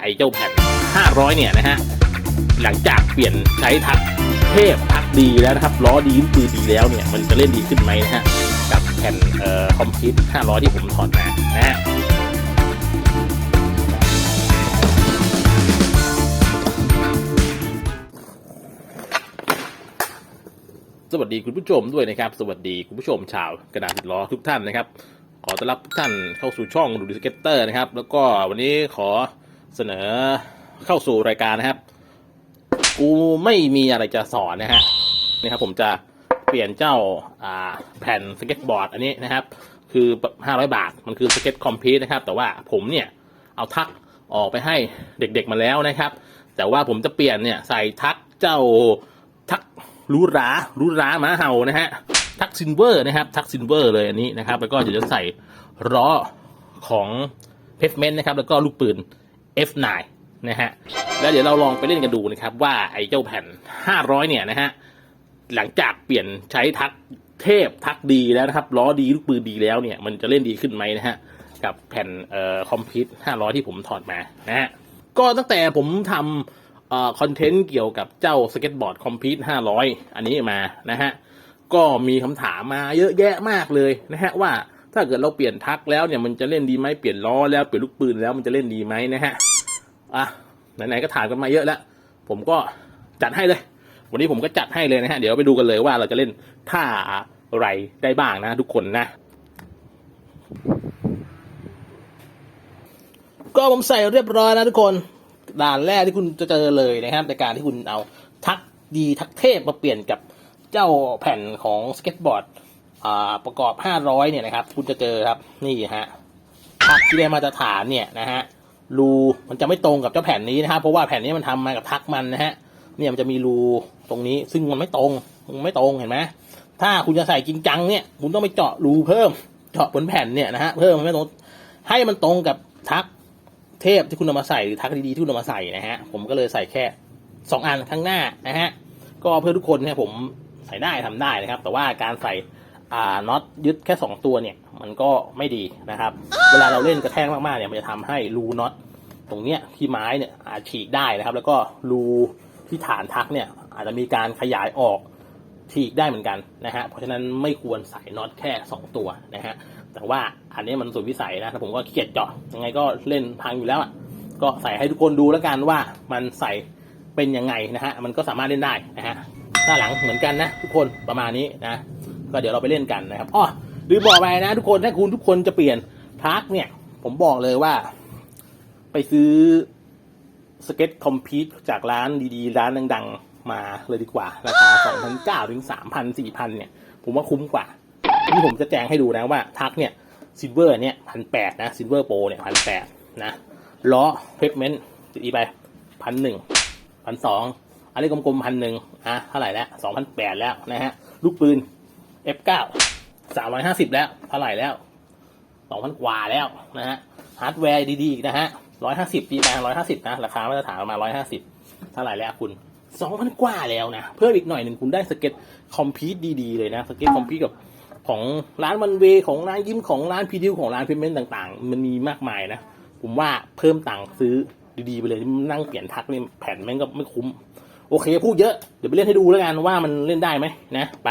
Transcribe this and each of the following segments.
ไอ้เจ้าแผ่น 500 เนี่ยนะฮะ หลังจากเปลี่ยนใช้ทักเทพทักดีแล้วนะครับล้อดีปืนดีแล้วเนี่ยมันจะเล่นดีขึ้นไหมนะฮะกับแผ่นเอ่อคอมพิวต์500 ที่ผมถอดมานะฮะสวัสดีคุณผู้ชมด้วยนะครับ สวัสดีคุณผู้ชมชาวกระดาษติดล้อทุกท่านนะครับ ขอต้อนรับทุกท่านเข้าสู่ช่องดูดิสเก็ตเตอร์นะครับ แล้วก็วันนี้ขอ เสนอเข้าสู่รายการนะครับ กูไม่มีอะไรจะสอนนะฮะนี่ครับผมจะเปลี่ยนเจ้าอ่าแผ่นสเก็ตบอร์ดอันนี้นะครับ คือ 500 บาทมันคือสเก็ตคอมพิวนะครับ แต่ว่าผมเนี่ยเอาทักออกไปให้เด็กๆมาแล้วนะครับ แต่ว่าผมจะเปลี่ยนเนี่ยใส่ทักเจ้าทักรูหรารูหราหมาเห่านะฮะทักซินเวอร์นะครับทักซินเวอร์เลยอันนี้นะครับ แล้วก็เดี๋ยวจะใส่ล้อของเพฟเมนต์นะครับ แล้วก็ลูกปืน F9 นะฮะแล้วเดี๋ยวเราลองไปเล่นกันดูนะครับ ว่าไอ้เจ้าแผ่น 500 เนี่ยนะฮะหลังจากเปลี่ยนใช้ทักเทพทักดีแล้วนะครับล้อดีลูกปืนดีแล้วเนี่ย มันจะเล่นดีขึ้นไหมนะฮะกับแผ่นเอ่อคอมพิวต์500 ที่ผมถอดมานะฮะก็ตั้งแต่ผมทำเอ่อคอนเทนต์เกี่ยวกับเจ้าสเก็ตบอร์ดคอมพิวต์500 อันนี้มานะฮะก็มีคำถามมาเยอะแยะมากเลยนะฮะว่าถ้าเกิดเราเปลี่ยนทักแล้วเนี่ยมันจะเล่นดีไหมเปลี่ยนล้อแล้วเปลี่ยนลูกปืนแล้วมันจะเล่นดีไหมนะฮะ อะไหนๆก็ถามกันมาเยอะแล้ว ผมก็จัดให้เลย วันนี้ผมก็จัดให้เลยนะฮะ เดี๋ยวไปดูกันเลยว่าเราจะเล่นท่าอะไรได้บ้างนะทุกคนนะ ก็ผมใส่เรียบร้อยนะทุกคน ด่านแรกที่คุณจะเจอเลยนะครับ ในการที่คุณเอาทักดีทักเทพมาเปลี่ยนกับเจ้าแผ่นของสเก็ตบอร์ดประกอบ 500 เนี่ยนะครับ คุณจะเจอครับ นี่ฮะทักที่ได้มาตรฐานเนี่ยนะฮะ รูมันจะไม่ตรงกับเจ้าแผ่นนี้นะครับเพราะว่าแผ่นนี้มันทำมากับทักมันนะฮะเนี่ยมันจะมีรูตรงนี้ซึ่งมันไม่ตรงมันไม่ตรงเห็นไหมถ้าคุณจะใส่จริงจังเนี่ยคุณต้องไปเจาะรูเพิ่ม เจาะบนแผ่นเนี่ยนะฮะเพิ่มมันตรงให้มันตรงกับทักเทพที่คุณเอามาใส่หรือทักดีๆที่คุณเอามาใส่นะฮะผมก็เลยใส่แค่สองอันข้างหน้านะฮะก็เพื่อทุกคนเนี่ยผมใส่ได้ทำได้นะครับ แต่ว่าการใส่อ่าน็อตยึดแค่ 2 ตัวเนี่ย มันก็ไม่ดีนะครับ เวลาเราเล่นกระแทกมากๆเนี่ยมันจะทำให้รูน็อตตรงเนี้ยที่ไม้เนี่ยอาจฉีกได้นะครับ แล้วก็รูที่ฐานทักเนี่ยอาจจะมีการขยายออกฉีกได้เหมือนกันนะฮะเพราะฉะนั้นไม่ควรใส่น็อตแค่ 2 ตัวนะฮะแต่ว่าอันนี้มันสุดวิสัยนะผมก็ขี้เกียจเจาะยังไงก็เล่นพังอยู่แล้วอะก็ใส่ให้ทุกคนดูแล้วกันว่ามันใส่เป็นยังไงนะฮะมันก็สามารถเล่นได้นะฮะหน้าหลังเหมือนกันนะทุกคนประมาณนี้นะก็เดี๋ยวเราไปเล่นกันนะครับอ๋อ ลืมบอกไปนะ ทุกคนถ้าคุณทุกคนจะเปลี่ยนทักเนี่ย ผมบอกเลยว่า ไปซื้อสเก็ตคอมพิวจากร้านดีๆ ร้านดัง ๆ มาเลยดีกว่า ราคา2,900ถึง3,000 4,000เนี่ย ผมว่าคุ้มกว่า ที่ผมจะแจ้งให้ดูนะว่าทักเนี่ยซิลเวอร์เนี่ยพันแปดนะซิลเวอร์โปรเนี่ยพันแปดนะล้อเพฟเมนต์ตีไปพันหนึ่งพันสองอันนี้กลมๆพันหนึ่งอะเท่าไหร่แล้วสองพันแปดแล้วนะฮะ ลูกปืน F9 สามร้อยห้าสิบแล้วเท่าไหร่แล้วสองพันกว่าแล้วนะฮะฮาร์ดแวร์ดีๆนะฮะร้อยห้าสิบปีแปร้อยห้าสิบนะ ราคามาตรฐานประมาณร้อยห้าสิบเท่าไหร่แล้วคุณสองพันกว่าแล้วนะ เพิ่มอีกหน่อยหนึ่งคุณได้สเก็ตคอมพิวต์ดีๆ เลยนะ สเก็ตคอมพิวต์กับของร้านวันเวของร้านยิ้มของร้านพีดิวของร้านเพมเมนต์ต่างๆ มันมีมากมายนะ ผมว่าเพิ่มตังค์ซื้อดีๆ ไปเลยนั่งเปลี่ยนทักนี่แผ่นแม่งก็ไม่คุ้ม โอเคพูดเยอะ เดี๋ยวไปเล่นให้ดูแล้วกันว่ามันเล่นได้ไหมนะไป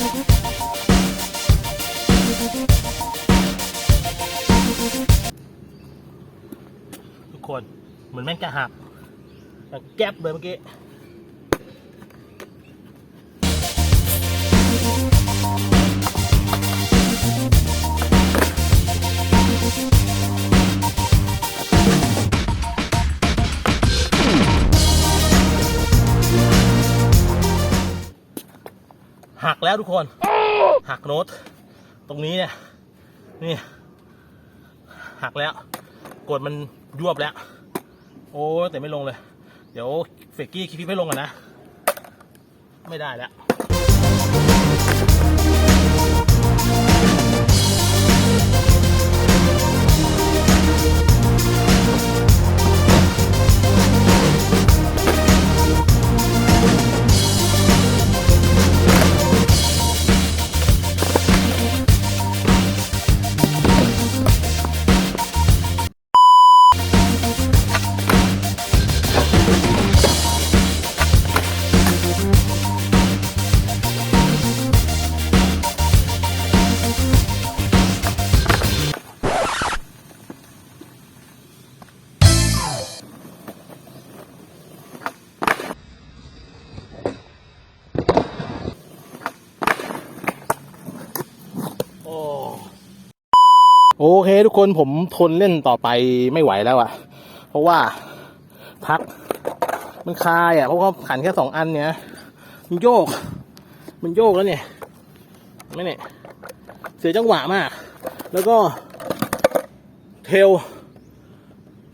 ทุกคน เหมือนแม่งจะหักแต่แก๊บเลยเมื่อกี้ แล้วทุกคน หักโน้ต ตรงนี้เนี่ย นี่ หักแล้ว กดมันยวบแล้ว โอ้แต่ไม่ลงเลย เดี๋ยวเฟกกี้คิดไม่ลงก่อนนะ ไม่ได้แล้ว เคทุกคนผมทนเล่นต่อไปไม่ไหวแล้วอะ่ะ เพราะว่าพัก มันคายอะ่ะเพราะว่าขันแค่สองอันเนี่ยมันโยก มันโยกแล้วเนี่ยไม่เนี่ยเสียจังหวะมาก แล้วก็ เทล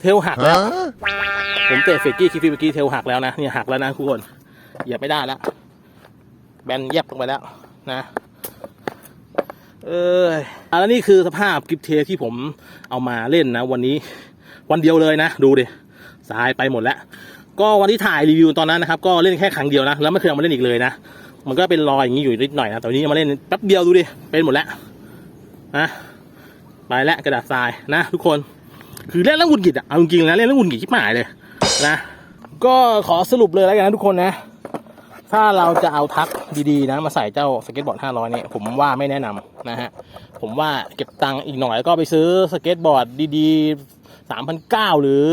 เทลหักแล้ว ผมเตะเฟกกี้คิฟิเมื่อกี้เทลหักแล้วนะเนี่ยหักแล้วนะทุกคนเหยียบไม่ได้แล้วแบนแยบลงไปแล้วนะ เอออะแล้วนี่คือสภาพกิฟเทที่ผมเอามาเล่นนะ วันนี้วันเดียวเลยนะ ดูดิสายไปหมดแล้ว ก็วันที่ถ่ายรีวิวตอนนั้นนะครับ ก็เล่นแค่ครั้งเดียวนะแล้วไม่เคยเอามาเล่นอีกเลยนะมันก็เป็นรอยอย่างนี้อยู่นิดหน่อยนะแต่วันนี้มาเล่นแป๊บเดียวดูดิเป็นหมดแล้วนะไปแล้วกระดาษทรายนะ ทุกคนคือเล่นแล้วหงุดหงิดอะเอาจริงๆนะเล่นแล้วหงุดหงิดชิบหายเลยนะ ก็ขอสรุปเลยแล้วกันนะทุกคนนะ ถ้าเราจะเอาทักดีๆนะมาใส่เจ้าสเก็ตบอร์ด500เนี่ยผมว่าไม่แนะนำนะฮะผมว่าเก็บตังค์อีกหน่อยก็ไปซื้อสเก็ตบอร์ดดีๆ3,900หรือ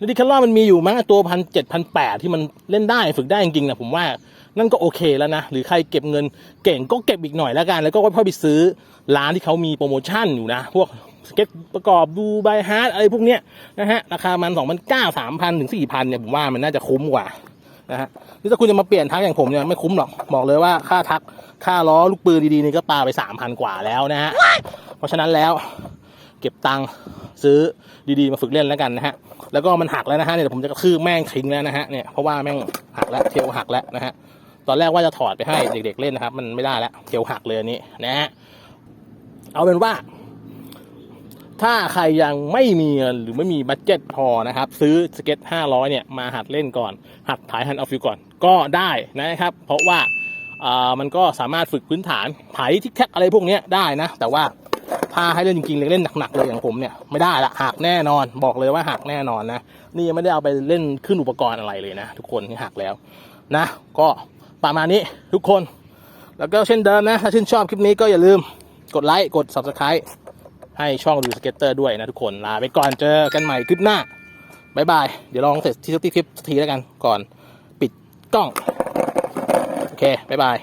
นิดิคาร่ามันมีอยู่มั้งตัวพันเจ็ดพันแปดที่มันเล่นได้ฝึกได้จริงๆนะผมว่านั่นก็โอเคแล้วนะ หรือใครเก็บเงินเก่งก็เก็บอีกหน่อยแล้วกัน แล้วก็ค่อยๆไปซื้อร้านที่เขามีโปรโมชั่นอยู่นะ พวกสเก็ตประกอบดูไบฮาร์ดอะไรพวกเนี้ยนะฮะ ราคามัน2,900 3,000ถึง4,000เนี่ยผมว่ามันน่าจะคุ้มกว่า นะฮะนี่ถ้าคุณจะมาเปลี่ยนทักอย่างผมเนี่ยไม่คุ้มหรอกบอกเลยว่าค่าทักค่าล้อลูกปืนดีๆนี่ก็ปาไปสามพันกว่าแล้วนะฮะเพราะฉะนั้นแล้วเก็บตังค์ซื้อดีๆมาฝึกเล่นแล้วกันนะฮะแล้วก็มันหักแล้วนะฮะเนี่ยเดี๋ยวผมจะกระคืบแม่งทิ้งแล้วนะฮะเนี่ยเพราะว่าแม่งหักแล้วเทลหักแล้วนะฮะตอนแรกว่าจะถอดไปให้เด็กๆเล่นนะครับ มันไม่ได้แล้วเทลหักเลยอันนี้นะฮะเอาเป็นว่า ถ้าใครยังไม่มีเงินหรือไม่มีบัตเจ็ตพอนะครับ ซื้อสเก็ต 500 เนี่ย มาหัดเล่นก่อน หัดถ่ายหัดเอาฟิลก่อนก็ได้นะครับ เพราะว่ามันก็สามารถฝึกพื้นฐานถ่ายทิกแทกอะไรพวกเนี้ยได้นะ แต่ว่าถ้าให้เล่นจริงๆเลยเล่นหนักๆเลยอย่างผมเนี่ยไม่ได้ละหักแน่นอนบอกเลยว่าหักแน่นอนนะ นี่ยังไม่ได้เอาไปเล่นขึ้นอุปกรณ์อะไรเลยนะ ทุกคนที่หักแล้วนะ ก็ประมาณนี้ทุกคน แล้วก็เช่นเดิมนะ ถ้าชื่นชอบคลิปนี้ก็อย่าลืมกดไลค์กด subscribe ให้ช่องดูสเก็ตเตอร์ด้วยนะทุกคน ลาไปก่อนเจอกันใหม่คลิปหน้าบายบาย เดี๋ยวลองเสร็จที่สักทีคลิปสักทีแล้วกันก่อน ปิดกล้อง โอเคบายบาย